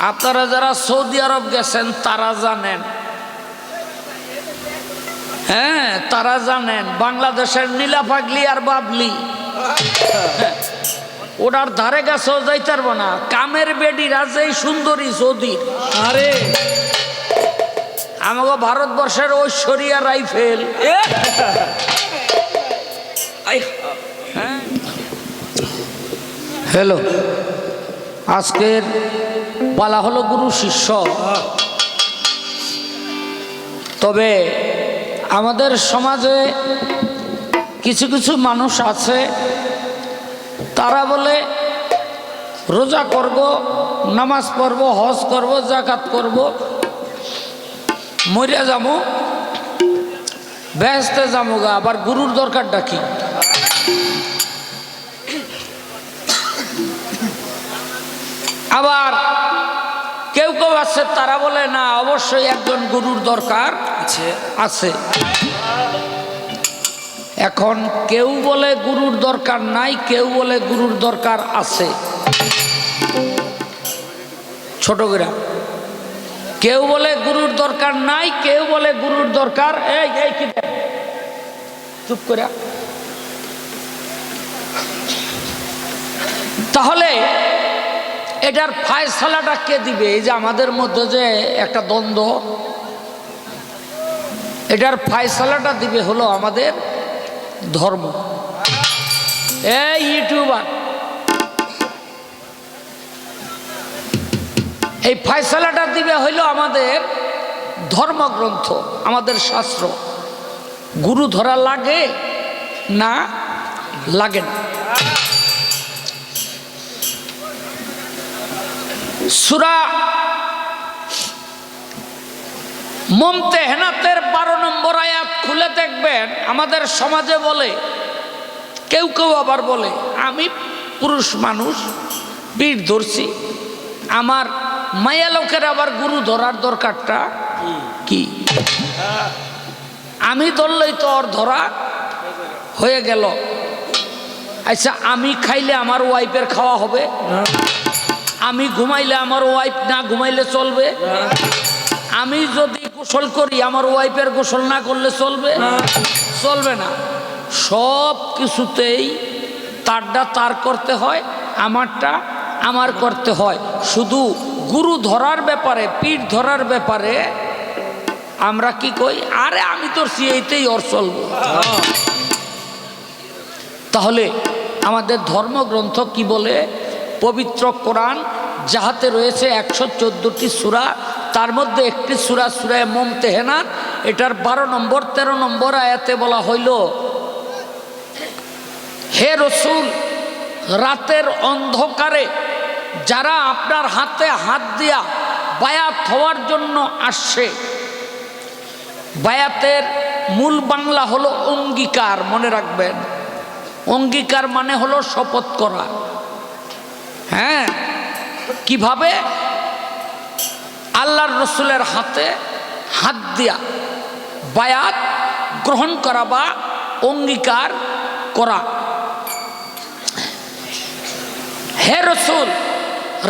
আপনারা যারা সৌদি আরব গেছেন তারা জানেন। হ্যাঁ তারা জানেন বাংলাদেশের নীলা পাগলি আর বাবলি। হ্যাঁ, ওটার ধারে গেছেও যাইতে পারব না। কামের বেডিরা যেই সুন্দরী সৌদির আরে। আমাকে ভারতবর্ষের ঐশ্বরিয়া রাইফেল। এ! হ্যালো। আজকের বলা হলো গুরু শিষ্য। তবে আমাদের সমাজে কিছু কিছু মানুষ আছে, তারা বলে, রোজা করব, নামাজ পড়ব, হজ করব জাকাত করব, মরিয়া যাব, ব্যস্তে যাব গা, আবার গুরুর দরকার ডাকি আবার আছে, তারা বলে, না, অবশ্যই একজন গুরুর দরকার আছে। এখন কেউ বলে গুরুর দরকার নাই, কেউ বলে গুরুর দরকার আছে। ছোট গ্রাম কেউ বলে গুরুর দরকার নাই, কেউ বলে গুরুর দরকার, এই এই কি চুপ করে। তাহলে এটার ফায়সালাটা কে দিবে? এই যে আমাদের মধ্যে যে একটা দ্বন্দ্ব, এটার ফায়সালাটা দিবে হলো আমাদের ধর্ম। এই ইউটিউবার, এই ফায়সালাটা দিবে হইল আমাদের ধর্মগ্রন্থ, আমাদের শাস্ত্র। গুরু ধরা লাগে না লাগে না। সুরা মমতে হেনাতের বারো নম্বর আয়াত খুলে দেখবেন, আমাদের সমাজে বলে, কেউ কেউ আবার বলে, আমি পুরুষ মানুষ, বীর ধরছি, আমার মায়া লোকের আবার গুরু ধরার দরকারটা কি? আমি ধরলেই তো ওর ধরা হয়ে গেল। আচ্ছা আমি খাইলে আমার ওয়াইফের খাওয়া হবে? আমি ঘুমাইলে আমার ওয়াইফ না ঘুমাইলে চলবে? আমি যদি গোসল করি, আমার ওয়াইফের গোসল না করলে চলবে? চলবে না। সব কিছুতেই তারটা তার করতে হয়, আমারটা আমার করতে হয়। শুধু গুরু ধরার ব্যাপারে পীঠ ধরার ব্যাপারে আমরা কি কই, আরে আমি তোর সিয়েতেই ওর চলবো। তাহলে আমাদের ধর্মগ্রন্থ কি বলে? পবিত্র কোরআন, যাহাতে রয়েছে একশো চোদ্দোটি সুরা, তার মধ্যে একটি সুরা সুরায় মমতেহেনাত এটার বারো নম্বর, তেরো নম্বর আয়াতে বলা হইল, হে রসুল, রাতের অন্ধকারে যারা আপনার হাতে হাত দিয়া বায়াত হওয়ার জন্য আসছে, বায়াতের মূল বাংলা হলো অঙ্গীকার, মনে রাখবেন। অঙ্গীকার মানে হলো শপথ করা। হ্যাঁ কীভাবে? আল্লাহর রসুলের হাতে হাত দিয়া বায়াত গ্রহণ করা বা অঙ্গীকার করা। হে রসুল,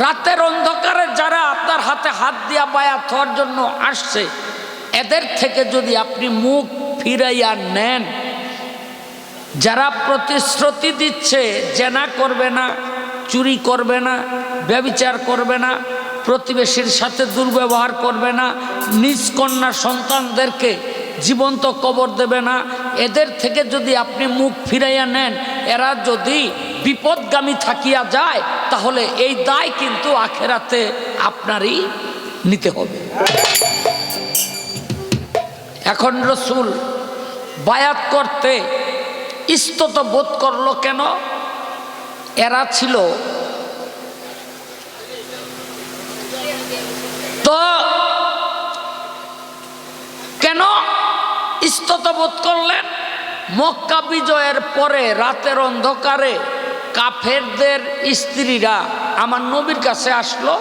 রাতের অন্ধকারে যারা আপনার হাতে হাত দিয়া বায়াত হওয়ার জন্য আসছে, এদের থেকে যদি আপনি মুখ ফিরাইয়া নেন, যারা প্রতিশ্রুতি দিচ্ছে, জেনা করবে না চুরি করবে না, ব্যবিচার করবে না, প্রতিবেশীর সাথে দুর্ব্যবহার করবে না, নিজ কন্যা সন্তানদেরকে জীবন্ত কবর দেবে না। এদের থেকে যদি আপনি মুখ ফিরাইয়া নেন, এরা যদি বিপদগামী থাকিয়া যায়, তাহলে এই দায় কিন্তু আখেরাতে আপনারই নিতে হবে। এখন রসুল বায়াত করতে ইস্তত বোধ করল কেন? এরা ছিল। তো কেন বোধ করলেন? মক্কা বিজয়ের পরে রাতের অন্ধকারে কাফেরদের স্ত্রীরা আমার নবীর কাছে আসলো,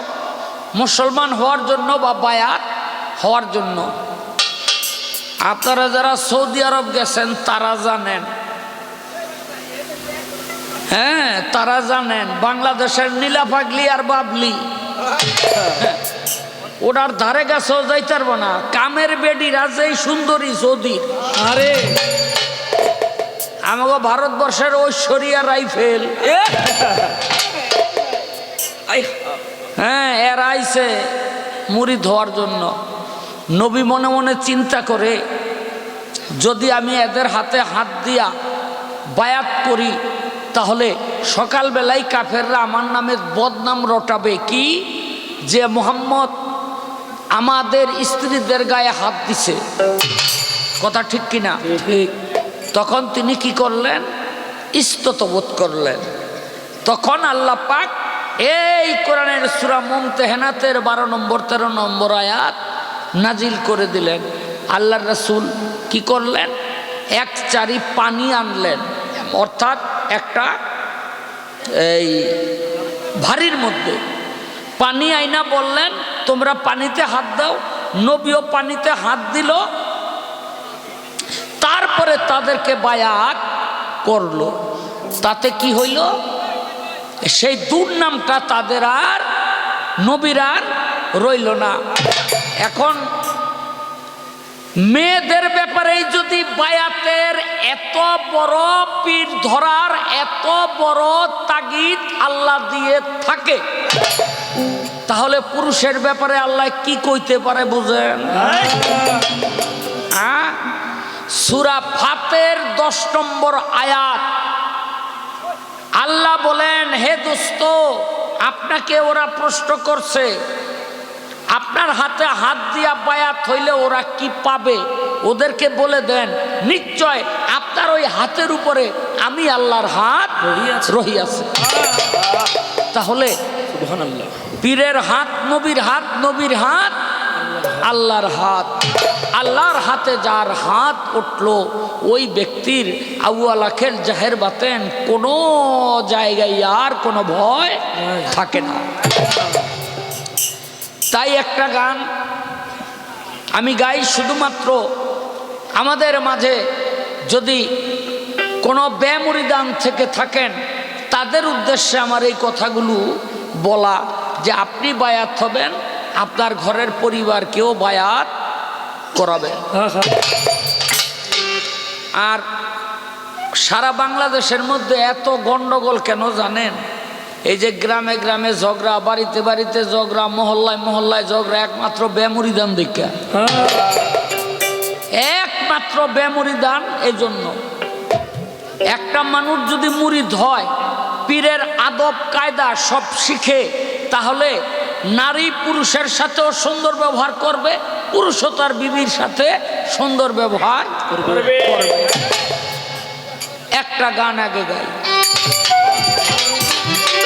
মুসলমান হওয়ার জন্য বা বায়াত হওয়ার জন্য। আপনারা যারা সৌদি আরব গেছেন তারা জানেন হ্যাঁ তারা জানেন বাংলাদেশের নীলা পাগলি আর বাবলি। ওটার ধারে গাছও যাইতে পারব না। কামের বেডি রাজেই সুন্দরী চৌধুরীর আরে। আমাকে ভারতবর্ষের ঐশ্বরিয়া রাইফেল। হ্যাঁ এরা আইছে মুড়ি ধোয়ার জন্য। নবী মনে মনে চিন্তা করে যদি আমি এদের হাতে হাত দিয়া বায়াত করি তাহলে সকালবেলায় কাফেররা আমার নামে বদনাম রটাবে কি? যে মোহাম্মদ আমাদের স্ত্রীদের গায়ে হাত দিছে। কথা ঠিক কিনা ঠিক। তখন তিনি কি করলেন? ইস্তত বোধ করলেন। তখন আল্লাহ পাক এই কোরআনের সুরা মুমতেহেনাতের বারো নম্বর তেরো নম্বর আয়াত নাজিল করে দিলেন। আল্লাহ রসুল কি করলেন? এক চারি পানি আনলেন। অর্থাৎ একটা, এই ভারির মধ্যে। পানি আইনা বললেন, তোমরা পানিতে হাত দাও। নবীও পানিতে হাত দিল। তারপরে তাদেরকে বায়াত করল। তাতে কি হইল? সেই দুর্নামটা তাদের আর নবীর আর রইল না। এখন মেয়েদের ব্যাপারে যদি বায়াতের এত বড় পীর ধরার এত বড় তাগিদ আল্লাহ দিয়ে থাকে, তাহলে পুরুষের ব্যাপারে আল্লাহ কি কইতে পারে বুঝেন? হ্যাঁ? সুরা ফাতের দশ নম্বর আয়াত। আল্লাহ বলেন, হে দোস্ত, আপনাকে ওরা প্রশ্ন করছে আপনার হাতে হাত দিয়া বায়াত হইলে ওরা কি পাবে? ওদেরকে বলে দেন নিশ্চয় আপনার ওই হাতের উপরে আমি আল্লাহর হাত রহিয়াছে। তাহলে পীরের হাত নবীর হাত নবীর হাত আল্লাহর হাত। আল্লাহর হাতে যার হাত উঠল ওই ব্যক্তির আউয়ালাখের জাহের বাতেন কোনো জায়গায় আর কোনো ভয় থাকে না। তাই একটা গান আমি গাই শুধুমাত্র আমাদের মাঝে যদি কোনো ব্যামরিদান থেকে থাকেন তাদের উদ্দেশ্যে আমার এই কথাগুলো বলা যে আপনি বায়াত হবেন আপনার ঘরের পরিবারকেও বায়াত করাবেন। আর সারা বাংলাদেশের মধ্যে এত গণ্ডগোল কেন জানেন? এই যে গ্রামে গ্রামে ঝগড়া বাড়িতে বাড়িতে ঝগড়া মহল্লায় মহল্লায় ঝগড়া একমাত্র বেমরিদান দেখা আহা, একমাত্র বেমরিদান এই জন্য একটা মানুষ যদি মুরিদ হয় পীরের আদব কায়দা সব শিখে তাহলে নারী পুরুষের সাথেও সুন্দর ব্যবহার করবে পুরুষও তার বিবির সাথে সুন্দর ব্যবহার। করবে। একটা গান আগে গাই।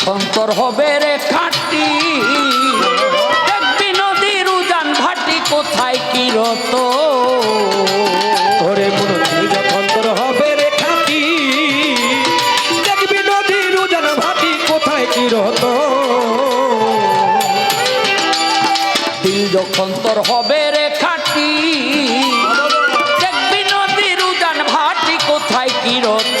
দিল যখন তোর হবে রে খাটি। দেখবি নদীর উজান ভাটি কোথায় কি রত? ওরে যখন হবে রে খাটি দেখবি নদীর উজান ভাটি কোথায় কি রত? দিল যখন তোর হবে রে খাটি দেখবি নদীর উজান ভাটি কোথায় কি রত?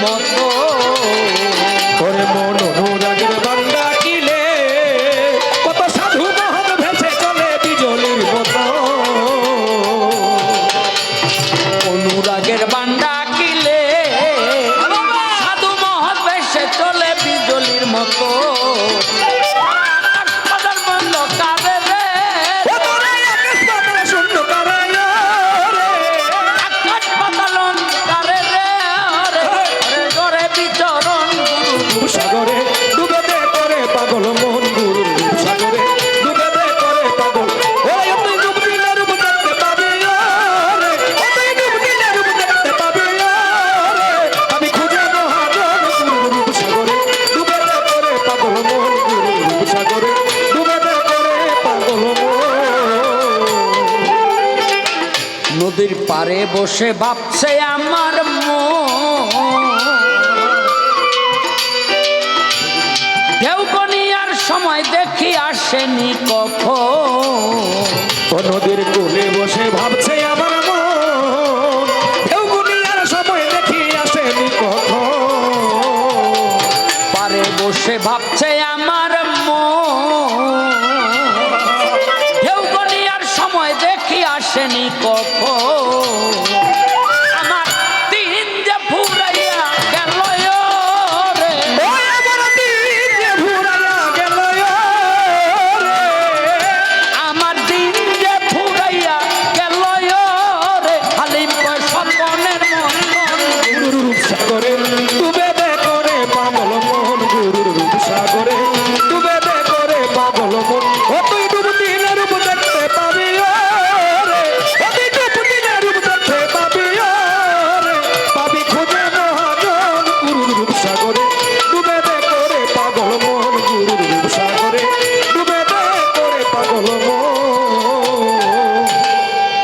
মতো মন ঘরে বসে ভাবছে আমার দেউকনিয়ার সময় দেখি আসেনি কখন। আসেনি কখন?